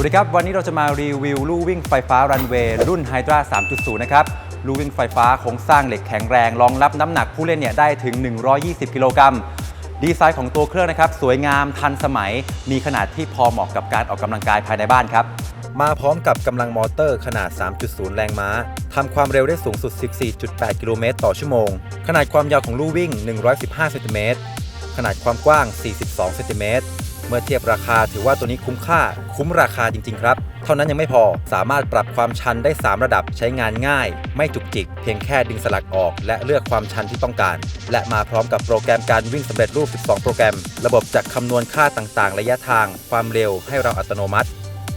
วัสดีครับ วันนี้เราจะมารีวิวลู่วิ่งไฟฟ้ารันเวย์รุ่น Hydra 3.0 นะครับลู่วิ่งไฟฟ้าโครงสร้างเหล็กแข็งแรงรองรับน้ำหนักผู้เล่นเนี่ยได้ถึง 120 กิโลกรัมดีไซน์ของตัวเครื่องนะครับ สวยงามทันสมัย มีขนาดที่พอเหมาะกับการออกกำลังกายภายในบ้านครับ มาพร้อมกับกำลังมอเตอร์ขนาด 3.0 แรงม้าทำความเร็วได้สูงสุด 14.8 กิโลเมตรต่อชั่วโมง ขนาดความยาวของลู่วิ่ง 115 เซนติเมตรขนาดความกว้าง 42 เซนติเมตร เมื่อเทียบราคาถือว่าตัวนี้คุ้มค่า คุ้มราคาจริง ๆ ครับ เท่านั้นยังไม่พอสามารถปรับความชันได้ 3 ระดับใช้งานง่าย ไม่จุกจิก เพียงแค่ดึงสลักออก และเลือกความชันที่ต้องการ และมาพร้อมกับโปรแกรมการวิ่งสำเร็จรูป 12 โปรแกรม ระบบจัดคำนวณค่าต่างๆ ระยะทาง ความเร็วให้เราอัตโนมัติ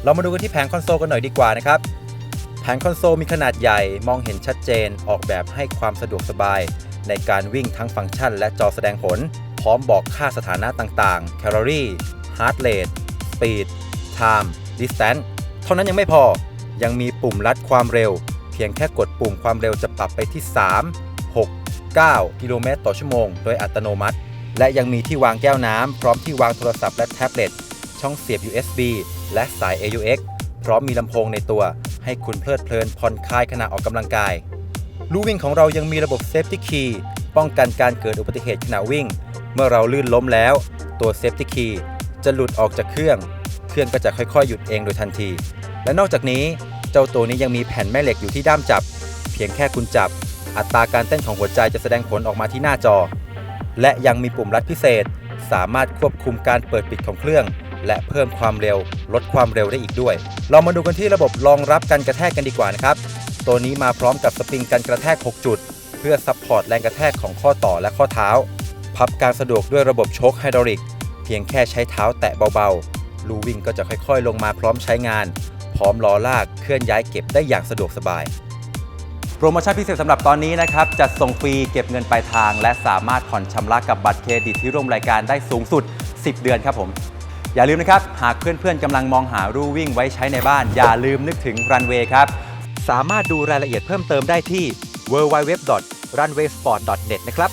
เรามาดูกันที่แผงคอนโซลกันหน่อยดีกว่านะครับแผงคอนโซลมีขนาดใหญ่มองเห็นชัดเจนออกแบบให้ความสะดวกสบาย ในการวิ่งทั้งฟังก์ชัน และจอแสดงผล พร้อมบอกค่าสถานะต่างๆ แคลอรี่ ฮาร์ดเรทสปีดไทม์ดิสแตนเท่านั้นยังไม่พอ ยังมีปุ่มลัดความเร็ว เพียงแค่กดปุ่มความเร็วจะปรับไปที่ 3 6 9 กิโลเมตรต่อชั่วโมง โดยอัตโนมัติ และยังมีที่วางแก้วน้ำ พร้อมที่วางโทรศัพท์และแท็บเล็ต ช่องเสียบ USB และสาย AUX พร้อมมีลำโพงในตัว ให้คุณเพลิดเพลินผ่อนคลายขณะออกกำลังกายลู่วิ่งของเรายังมีระบบ Safety Key ป้องกันการเกิดอุบัติเหตุขณะวิ่ง เมื่อเราลื่นล้มแล้ว ตัว Safety Key จะหลุดออกจากเครื่อง เครื่องก็จะค่อยๆ หยุดเองโดยทันที และนอกจากนี้เจ้าตัวนี้ยังมีแผ่นแม่เหล็กอยู่ที่ด้ามจับ เพียงแค่คุณจับ อัตราการเต้นของหัวใจจะแสดงผลออกมาที่หน้าจอ และยังมีปุ่มลัดพิเศษ สามารถควบคุมการเปิดปิดของเครื่อง และเพิ่มความเร็ว ลดความเร็วได้อีกด้วย เรามาดูกันที่ระบบรองรับการกระแทกกันดีกว่านะครับ ตัวนี้มาพร้อมกับสปริงกันกระแทก 6 จุด เพื่อซัพพอร์ตแรงกระแทกของข้อต่อและข้อเท้า พับการสะดวกด้วยระบบโชคไฮดรอลิก พียงแค่ใช้เท้าแตะเบาๆ ลูวิ่งก็จะค่อยๆ ลงมาพร้อมใช้งาน พร้อมล้อลากเคลื่อนย้ายเก็บได้อย่างสะดวกสบาย โปรโมชั่นพิเศษสำหรับตอนนี้นะครับจัดส่งฟรีเก็บเงินปลายทาง และสามารถผ่อนชำระกับบัตรเครดิตที่ร่วมรายการได้สูงสุด 10 เดือนครับผม อย่าลืมนะครับ หากเพื่อนๆกำลังมองหารูวิ่งไว้ใช้ในบ้าน อย่าลืมนึกถึงรันเวย์ครับสามารถดูรายละเอียดเพิ่มเติมได้ที่ www.runwaysport.net นะครับ